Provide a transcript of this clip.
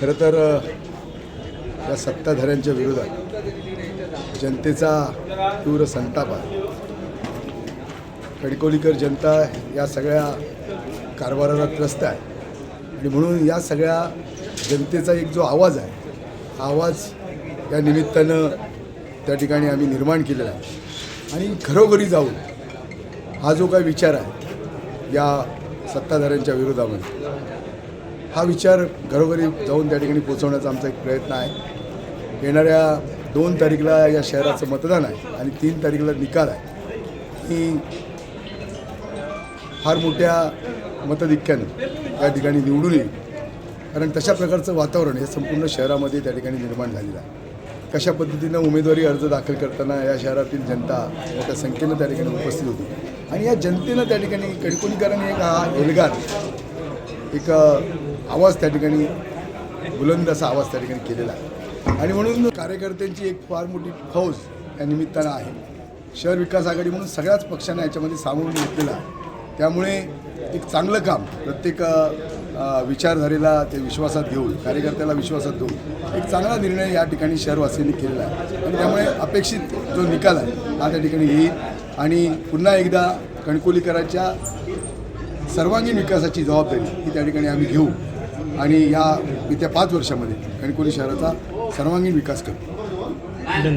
खरं तर या सत्ताधाऱ्यांच्या विरोधात जनतेचा तीव्र संताप आहे. खडकोलीकर जनता या सगळ्या कारभाराला त्रस्त आहे. आणि म्हणून या सगळ्या जनतेचा एक जो आवाज आहे हा आवाज या निमित्तानं त्या ठिकाणी आम्ही निर्माण केलेला आहे. आणि घरोघरी जाऊन हा जो काही विचार आहे या सत्ताधाऱ्यांच्या विरोधामध्ये हा विचार घरोघरी जाऊन त्या ठिकाणी पोचवण्याचा आमचा एक प्रयत्न आहे. येणाऱ्या दोन तारीखला या शहराचं मतदान आहे आणि तीन तारीखला निकाल आहे. ही फार मोठ्या मतधिक्यानं या ठिकाणी निवडून येईल. कारण तशा प्रकारचं वातावरण हे संपूर्ण शहरामध्ये त्या ठिकाणी निर्माण झालेलं आहे. कशा पद्धतीनं उमेदवारी अर्ज दाखल करताना या शहरातील जनता मोठ्या संख्येनं त्या ठिकाणी उपस्थित होती. आणि या जनतेनं त्या ठिकाणी कणकोलीकरांनी एक हा एल्गार एक आवाज त्या ठिकाणी बुलंद असा आवाज त्या ठिकाणी केलेला आहे. आणि म्हणून कार्यकर्त्यांची एक फार मोठी फौज या निमित्तानं आहे. शहर विकास आघाडी म्हणून सगळ्याच पक्षांना याच्यामध्ये सामावून घेतलेलं आहे. त्यामुळे एक चांगलं काम प्रत्येक विचारधारेला ते विश्वासात घेऊन कार्यकर्त्याला विश्वासात घेऊन एक चांगला निर्णय या ठिकाणी शहरवासियांनी केलेला आहे. आणि त्यामुळे अपेक्षित जो निकाल आहे हा त्या ठिकाणी येईल. आणि पुन्हा एकदा कणकोलीकरांच्या सर्वांगीण विकासाची जबाबदारी ही त्या ठिकाणी आम्ही घेऊ. आणि या येत्या पाच वर्षामध्ये कणकोली शहराचा सर्वांगीण विकास करू